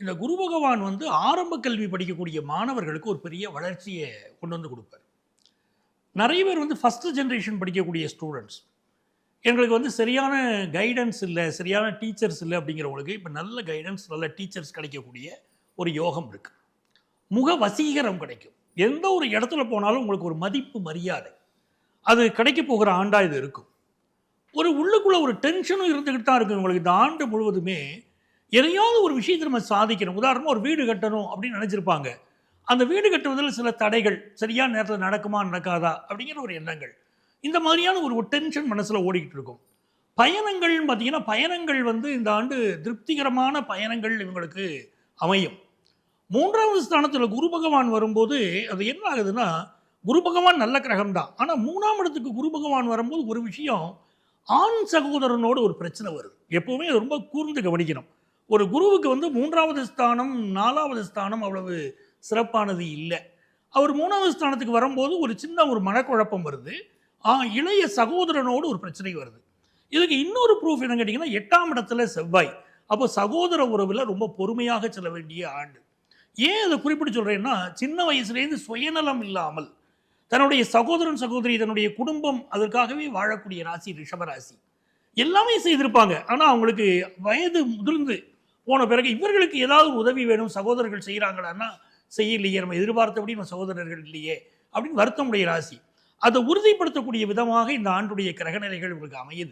இந்த குரு பகவான் வந்து ஆரம்ப கல்வி படிக்கக்கூடிய மாணவர்களுக்கு ஒரு பெரிய வளர்ச்சியை கொண்டு வந்து கொடுப்பார். நிறைய பேர் வந்து ஃபஸ்ட்டு ஜென்ரேஷன் படிக்கக்கூடிய ஸ்டூடெண்ட்ஸ் எங்களுக்கு வந்து சரியான கைடன்ஸ் இல்லை சரியான டீச்சர்ஸ் இல்லை அப்படிங்கிறவங்களுக்கு இப்போ நல்ல கைடன்ஸ் நல்ல டீச்சர்ஸ் கிடைக்கக்கூடிய ஒரு யோகம் இருக்குது முக வசீகரம் கிடைக்கும். எந்த ஒரு இடத்துல போனாலும் உங்களுக்கு ஒரு மதிப்பு மரியாதை. அது கிடைக்க போகிற ஆண்டாக இது இருக்கும். ஒரு உள்ளுக்குள்ளே ஒரு டென்ஷனும் இருந்துக்கிட்டு தான் இருக்குது உங்களுக்கு இந்த ஆண்டு முழுவதுமே எதையாவது ஒரு விஷயத்தை நம்ம சாதிக்கணும். உதாரணமாக ஒரு வீடு கட்டணும் அப்படின்னு நினச்சிருப்பாங்க. அந்த வீடு கட்டுவதில் சில தடைகள் சரியான நேரத்தில் நடக்குமா நடக்காதா அப்படிங்கிற ஒரு எண்ணங்கள். இந்த மாதிரியான ஒரு டென்ஷன் மனசில் ஓடிக்கிட்டு இருக்கும். பயணங்கள்னு பார்த்தீங்கன்னா பயணங்கள் வந்து இந்த ஆண்டு திருப்திகரமான பயணங்கள் இவங்களுக்கு அமையும். மூன்றாவது ஸ்தானத்தில் குரு பகவான் வரும்போது அது என்ன ஆகுதுன்னா குரு பகவான் நல்ல கிரகம் தான். ஆனால் மூணாம் இடத்துக்கு குரு பகவான் வரும்போது ஒரு விஷயம் ஆண் சகோதரனோட ஒரு பிரச்சனை வருது. எப்போவுமே ரொம்ப கூர்ந்து கவனிக்கணும். ஒரு குருவுக்கு வந்து மூன்றாவது ஸ்தானம் நாலாவது ஸ்தானம் அவ்வளவு சிறப்பானது இல்லை. அவர் மூணாவது ஸ்தானத்துக்கு வரும்போது ஒரு சின்ன ஒரு மனக்குழப்பம் வருது. ஆ இளைய சகோதரனோடு ஒரு பிரச்சனை வருது. இதுக்கு இன்னொரு ப்ரூஃப் என்ன கேட்டிங்கன்னா எட்டாம் இடத்துல செவ்வாய். அப்போ சகோதர உறவில் ரொம்ப பொறுமையாக செல்ல வேண்டிய ஆண்டு. ஏன் அதை குறிப்பிட்டு சொல்கிறேன்னா சின்ன வயசுலேருந்து சுயநலம் இல்லாமல் தன்னுடைய சகோதரன் சகோதரி தன்னுடைய குடும்பம் அதற்காகவே வாழக்கூடிய ராசி ரிஷபராசி எல்லாமே செய்திருப்பாங்க. ஆனால் அவங்களுக்கு வயது முதிர்ந்து போன பிறகு இவர்களுக்கு ஏதாவது உதவி வேணும் சகோதரர்கள் செய்கிறாங்களான்னா செய்யலையே நம்ம எதிர்பார்த்தபடி நம்ம சகோதரர்கள் இல்லையே அப்படின்னு வருத்தமுடைய ராசி. அதை உறுதிப்படுத்தக்கூடிய விதமாக இந்த ஆண்டுடைய கிரகநிலைகள் உங்களுக்கு அமையுது.